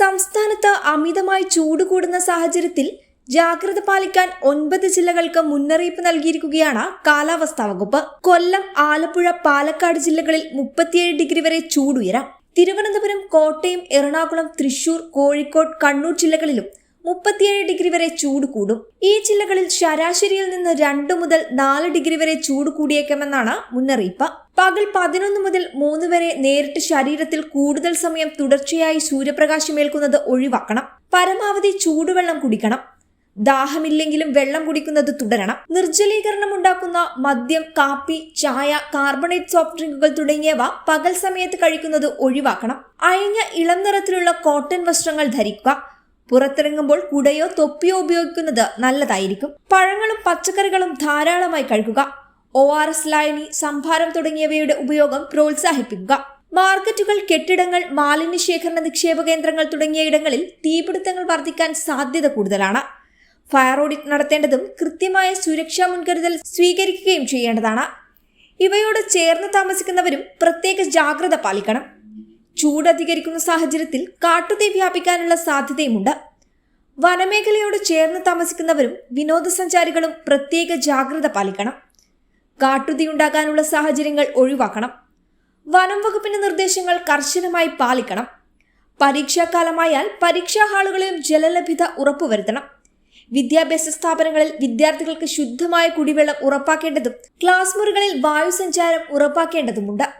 സംസ്ഥാനത്ത് അമിതമായി ചൂട് കൂടുന്ന സാഹചര്യത്തിൽ ജാഗ്രത പാലിക്കാൻ ഒൻപത് ജില്ലകൾക്ക് മുന്നറിയിപ്പ് നൽകിയിരിക്കുകയാണ് കാലാവസ്ഥാ വകുപ്പ്. കൊല്ലം ആലപ്പുഴ പാലക്കാട് ജില്ലകളിൽ മുപ്പത്തിയേഴ് ഡിഗ്രി വരെ ചൂടുയരാം. തിരുവനന്തപുരം കോട്ടയം എറണാകുളം തൃശൂർ കോഴിക്കോട് കണ്ണൂർ ജില്ലകളിലും മുപ്പത്തിയേഴ് ഡിഗ്രി വരെ ചൂട് കൂടും. ഈ ജില്ലകളിൽ ശരാശരിയിൽ നിന്ന് രണ്ട് മുതൽ നാല് ഡിഗ്രി വരെ ചൂട് കൂടിയേക്കാമെന്നാണ് മുന്നറിയിപ്പ്. പകൽ പതിനൊന്ന് മുതൽ മൂന്ന് വരെ നേരിട്ട് ശരീരത്തിൽ കൂടുതൽ സമയം തുടർച്ചയായി സൂര്യപ്രകാശമേൽക്കുന്നത് ഒഴിവാക്കണം. പരമാവധി ചൂടുവെള്ളം കുടിക്കണം. ദാഹമില്ലെങ്കിലും വെള്ളം കുടിക്കുന്നത് തുടരണം. നിർജലീകരണം ഉണ്ടാക്കുന്ന മദ്യം കാപ്പി ചായ കാർബണേറ്റ് സോഫ്റ്റ് ഡ്രിങ്കുകൾ തുടങ്ങിയവ പകൽ സമയത്ത് കഴിക്കുന്നത് ഒഴിവാക്കണം. അയഞ്ഞ ഇളം നിറത്തിലുള്ള കോട്ടൺ വസ്ത്രങ്ങൾ ധരിക്കുക. പുറത്തിറങ്ങുമ്പോൾ കുടയോ തൊപ്പിയോ ഉപയോഗിക്കുന്നത് നല്ലതായിരിക്കും. പഴങ്ങളും പച്ചക്കറികളും ധാരാളമായി കഴിക്കുക ഒ ആർ എസ് ലായനി സംഭാരം തുടങ്ങിയവയുടെ ഉപയോഗം പ്രോത്സാഹിപ്പിക്കുക. മാർക്കറ്റുകൾ കെട്ടിടങ്ങൾ മാലിന്യ ശേഖരണ നിക്ഷേപ കേന്ദ്രങ്ങൾ തുടങ്ങിയ ഇടങ്ങളിൽ തീപിടുത്തങ്ങൾ വർദ്ധിക്കാൻ സാധ്യത കൂടുതലാണ്. ഫയർ ഓഡിറ്റ് നടത്തേണ്ടതും കൃത്യമായ സുരക്ഷാ മുൻകരുതൽ സ്വീകരിക്കുകയും ചെയ്യേണ്ടതാണ്. ഇവയോട് ചേർന്ന് താമസിക്കുന്നവരും പ്രത്യേക ജാഗ്രത പാലിക്കണം. ചൂടധികരിക്കുന്ന സാഹചര്യത്തിൽ കാട്ടുതീ വ്യാപിക്കാനുള്ള സാധ്യതയുമുണ്ട്. വനമേഖലയോട് ചേർന്ന് താമസിക്കുന്നവരും വിനോദസഞ്ചാരികളും പ്രത്യേക ജാഗ്രത പാലിക്കണം. കാട്ടുതീ ഉണ്ടാകാനുള്ള സാഹചര്യങ്ങൾ ഒഴിവാക്കണം. വനം വകുപ്പിന്റെ നിർദ്ദേശങ്ങൾ കർശനമായി പാലിക്കണം. പരീക്ഷാകാലമായാൽ പരീക്ഷാ ഹാളുകളിലും ജലലഭ്യത ഉറപ്പുവരുത്തണം. വിദ്യാഭ്യാസ സ്ഥാപനങ്ങളിൽ വിദ്യാർത്ഥികൾക്ക് ശുദ്ധമായ കുടിവെള്ളം ഉറപ്പാക്കേണ്ടതും ക്ലാസ് മുറികളിൽ വായുസഞ്ചാരം ഉറപ്പാക്കേണ്ടതുമുണ്ട്.